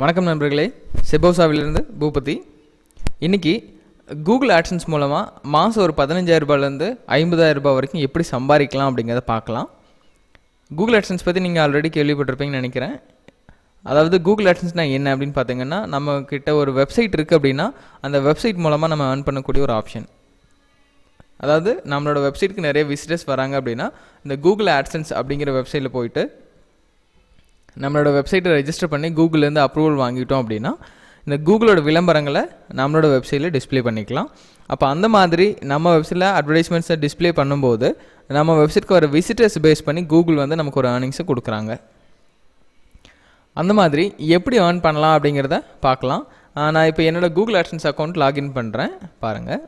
வணக்கம் நண்பர்களே. செபோசாவிலிருந்து பூபதி. இன்னைக்கு கூகுள் ஆட்ஸன்ஸ் மூலமாக மாதம் ஒரு பதினஞ்சாயிரம் ரூபாயிலேருந்து ஐம்பதாயிரம் ரூபாய் வரைக்கும் எப்படி சம்பாதிக்கலாம் அப்படிங்கிறத பார்க்கலாம். கூகுள் ஆட்சன்ஸ் பற்றி நீங்கள் ஆல்ரெடி கேள்விப்பட்டிருப்பீங்கன்னு நினைக்கிறேன். அதாவது கூகுள் ஆட்ஸன்ஸ்னால் என்ன அப்படின்னு பார்த்தீங்கன்னா நம்ம கிட்ட ஒரு வெப்சைட் இருக்குது அப்படின்னா அந்த வெப்சைட் மூலமாக நம்ம ஏர்ன் பண்ணக்கூடிய ஒரு ஆப்ஷன் அதாவது நம்மளோட வெப்சைட்டுக்கு நிறைய விசிட்டர்ஸ் வராங்க அப்படின்னா இந்த கூகுள் ஆட்சன்ஸ் அப்படிங்கிற வெப்சைட்டில் போயிட்டு நம்மளோட வெப்சைட்டை ரெஜிஸ்டர் பண்ணி கூகுள்லேருந்து அப்ரூவல் வாங்கிட்டோம் அப்படின்னா இந்த கூகுளோட விளம்பரங்களை நம்மளோட வெப்சைட்டில் டிஸ்ப்ளே பண்ணிக்கலாம். அப்போ அந்த மாதிரி நம்ம வெப்சைட்டில் அட்வர்டைஸ்மெண்ட்ஸை டிஸ்ப்ளே பண்ணும்போது நம்ம வெப்சைட்க்கு வர விசிட்டர்ஸ் பேஸ் பண்ணி கூகுள் வந்து நமக்கு ஒரு ஏர்னிங்ஸை கொடுக்குறாங்க. அந்த மாதிரி எப்படி ஏர்ன் பண்ணலாம் அப்படிங்கிறத பார்க்கலாம். நான் இப்போ என்னோட கூகுள் ஆட்சன்ஸ் அக்கௌண்ட் லாகின் பண்ணுறேன் பாருங்கள்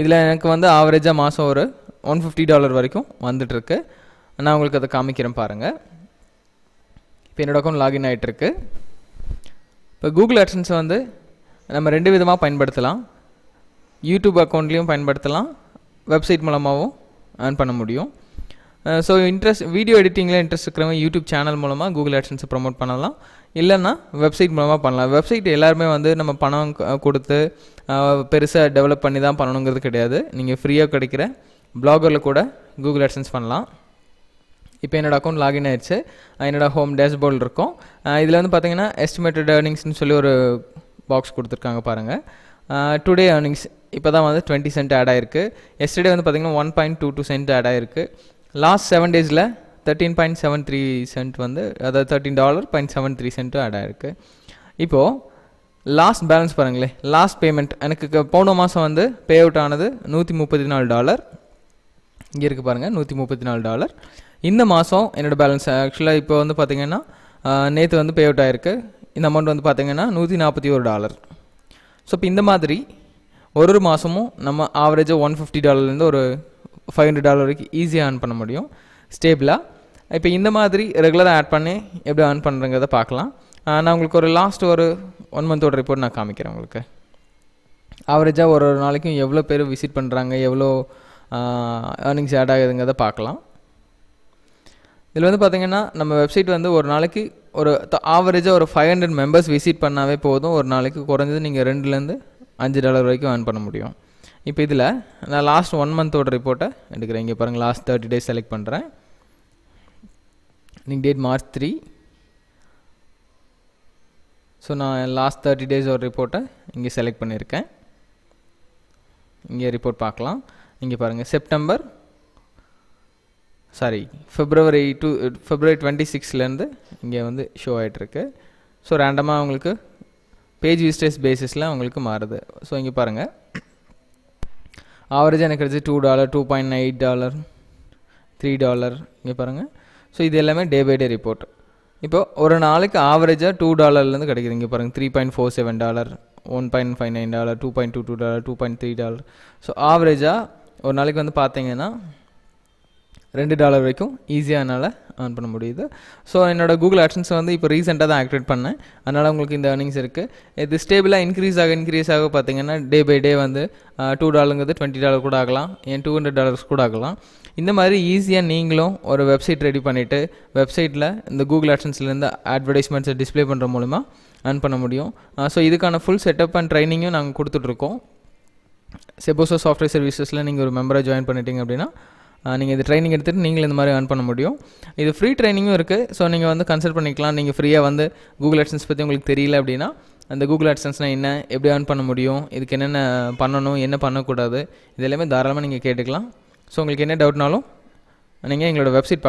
இதில் எனக்கு வந்து ஆவரேஜாக மாதம் ஒரு ஒன் ஃபிஃப்டி டாலர் வரைக்கும் வந்துட்டுருக்கு. நான் உங்களுக்கு அதை காமிக்கிறேன் பாருங்கள் இப்போ என்னோட அக்கௌண்ட் லாகின் ஆகிட்டுருக்கு இப்போ கூகுள் ஆட்சன்ஸை வந்து நம்ம ரெண்டு விதமாக பயன்படுத்தலாம். யூடியூப் அக்கௌண்ட்லேயும் பயன்படுத்தலாம். வெப்சைட் மூலமாகவும் ஏர்ன் பண்ண முடியும். ஸோ இன்ட்ரெஸ்ட் வீடியோ எடிட்டிங்கில் இன்ட்ரெஸ்ட் இருக்கிறவங்க யூடியூப் சேனல் மூலமாக கூகுள் ஆட்சன்ஸை ப்ரமோட் பண்ணலாம். இல்லைன்னா வெப்சைட் மூலமாக பண்ணலாம். வெப்சைட் எல்லாருமே வந்து நம்ம பணம் கொடுத்து பெருசாக டெவலப் பண்ணி தான் பண்ணணுங்கிறது கிடையாது. நீங்கள் ஃப்ரீயாக கிடைக்கிற பிளாகரில் கூட கூகுள் ஆட்சன்ஸ் பண்ணலாம். இப்போ என்னோட அக்கௌண்ட் லாகின் ஆயிடுச்சு. என்னோடய என்னோட ஹோம் டேஷ்போர்ட் இருக்கும். இதில் வந்து பார்த்தீங்கன்னா எஸ்டிமேட்டட் ஏர்னிங்ஸ்னு சொல்லி ஒரு பாக்ஸ் கொடுத்துருக்காங்க பாருங்கள் டுடே ஏர்னிங்ஸ் இப்போ தான் வந்து டுவெண்ட்டி சென்ட் ஆட் ஆயிருக்கு. எஸ்டர்டே வந்து பார்த்திங்கன்னா one point two two cent add ஆயிருக்கு. லாஸ்ட் செவன் டேஸில் thirteen point seven three cent வந்து அதாவது thirteen dollar point seven three சென்ட்டும் add ஆயிருக்கு. இப்போது லாஸ்ட் பேலன்ஸ் பாருங்களேன். லாஸ்ட் பேமெண்ட் எனக்கு போன மாதம் வந்து பே அவுட் ஆனது நூற்றி முப்பத்தி நாலு டாலர் இங்கே இருக்குது பாருங்கள் நூற்றி முப்பத்தி நாலு டாலர் இந்த மாதம் என்னோட பேலன்ஸ் ஆக்சுவலாக இப்போ வந்து பார்த்தீங்கன்னா நேற்று வந்து பே அவுட் ஆயிருக்கு. இந்த அமௌண்ட் வந்து பார்த்திங்கன்னா நூற்றி நாற்பத்தி ஒரு டாலர் ஸோ இப்போ இந்த மாதிரி ஒரு ஒரு மாதமும் நம்ம ஆவரேஜாக ஒன் ஃபிஃப்டி டாலர்லேருந்து ஒரு ஃபைவ் ஹண்ட்ரட் டாலர் வரைக்கும் ஈஸியாக ஏர்ன் பண்ண முடியும். ஸ்டேபிளாக இப்போ இந்த மாதிரி ரெகுலராக ஆட் பண்ணி எப்படி ஏர்ன் பண்ணுறங்கிறத பார்க்கலாம் நான் உங்களுக்கு ஒரு லாஸ்ட் ஒரு ஒன் மந்தோட ரிப்போர்ட் நான் காமிக்கிறேன் உங்களுக்கு. ஆவரேஜாக ஒரு ஒரு நாளைக்கும் எவ்வளோ பேர் விசிட் பண்ணுறாங்க எவ்வளோ ஏர்னிங்ஸ் ஆட் ஆகுதுங்கிறத பார்க்கலாம் இதில் வந்து பார்த்திங்கன்னா நம்ம வெப்சைட் வந்து ஒரு நாளைக்கு ஒரு ஆவரேஜாக ஒரு ஃபைவ் ஹண்ட்ரட் மெம்பர்ஸ் விசிட் பண்ணாவே போதும். ஒரு நாளைக்கு குறைஞ்சது நீங்கள் ரெண்டுலேருந்து அஞ்சு டாலர் வரைக்கும் ஏர்ன் பண்ண முடியும். இப்போ இதில் நான் லாஸ்ட் ஒன் மந்தோட ரிப்போர்ட்டை எடுக்கிறேன். இங்கே பாருங்கள் லாஸ்ட் தேர்ட்டி டேஸ் செலக்ட் பண்ணுறேன் நீங்கள் டேட் மார்ச் த்ரீ ஸோ நான் லாஸ்ட் தேர்ட்டி டேஸ் ஒரு ரிப்போர்ட்டை இங்கே செலக்ட் பண்ணியிருக்கேன். இங்கே ரிப்போர்ட் பார்க்கலாம். இங்கே பாருங்கள் September sorry February to February twenty சிக்ஸ்லேருந்து இங்கே வந்து ஷோ ஆகிட்டுருக்கு ஸோ ரேண்டமாக உங்களுக்கு பேஜ் விசிட்டர்ஸ் பேசிஸில் உங்களுக்கு மாறுது. ஸோ இங்கே பாருங்கள் ஆவரேஜாக எனக்கு கிடச்சி two dollar two point eight dollar three dollar இங்கே பாருங்கள் ஸோ இது எல்லாமே டே பை டே ரிப்போர்ட் இப்போ ஒரு நாளைக்கு ஆவரேஜாக டூ டாலர்லேருந்து கிடைக்குது. இங்கே பாருங்கள் three point four seven dollar one point five nine dollar two point two two dollar two point three dollar so ஆவரேஜாக ஒரு நாளைக்கு வந்து பார்த்தீங்கன்னா ரெண்டு டாலர் வரைக்கும் ஈஸியாக என்னால் ஏர்ன் பண்ண முடியுது. ஸோ என்னோட கூகுள் ஆக்ஷன்ஸ் வந்து இப்போ ரீசெண்டாக தான் ஆக்டிவேட் பண்ணேன். அதனால் உங்களுக்கு இந்த ஏர்னிங்ஸ் இருக்குது இது ஸ்டேபிளாக இன்க்ரீஸ் ஆக இன்க்ரீஸ் ஆக பார்த்தீங்கன்னா டே பை டே வந்து டூ டாலருங்கிறது டுவெண்ட்டி டாலர் கூட ஆகலாம். ஏன் டூ ஹண்ட்ரட் டாலர்ஸ் கூட ஆகலாம். இந்த மாதிரி ஈஸியாக நீங்களும் ஒரு வெப்சைட் ரெடி பண்ணிவிட்டு வெப்சைட்டில் இந்த கூகுள் ஆக்ஷன்ஸ்லேருந்து அட்வர்டைஸ்மெண்ட்ஸை டிஸ்ப்ளே பண்ணுற மூலிமா ஏர்ன் பண்ண முடியும். ஸோ இதுக்கான ஃபுல் செட்டப் அண்ட் ட்ரைனிங்கும் நாங்கள் கொடுத்துட்ருக்கோம் செபோசோ சாஃப்ட்வேர் சர்வீசஸில் நீங்கள் ஒரு மெம்பராக ஜாயின் பண்ணிட்டீங்க அப்படின்னா நீங்கள் இது ட்ரைனிங் எடுத்துகிட்டு நீங்களும் இந்த மாதிரி ஏர்ன் பண்ண முடியும். இது ஃப்ரீ ட்ரைனிங்கும் இருக்குது ஸோ நீங்கள் வந்து கன்சல்ட் பண்ணிக்கலாம். நீங்கள் ஃப்ரீயாக வந்து கூகுள் அட்சன்ஸ் பற்றி உங்களுக்கு தெரியல அப்படின்னா அந்த கூகுள் அட்சன்ஸ்னால் என்ன எப்படி ஏர்ன் பண்ண முடியும் இதுக்கு என்னென்ன பண்ணணும் என்ன பண்ணக்கூடாது இது எல்லாமே தாராளமாக நீங்கள் கேட்டுக்கலாம். ஸோ உங்களுக்கு என்ன டவுட்னாலும் நீங்கள் எங்களோட வெப்சைட் பார்க்க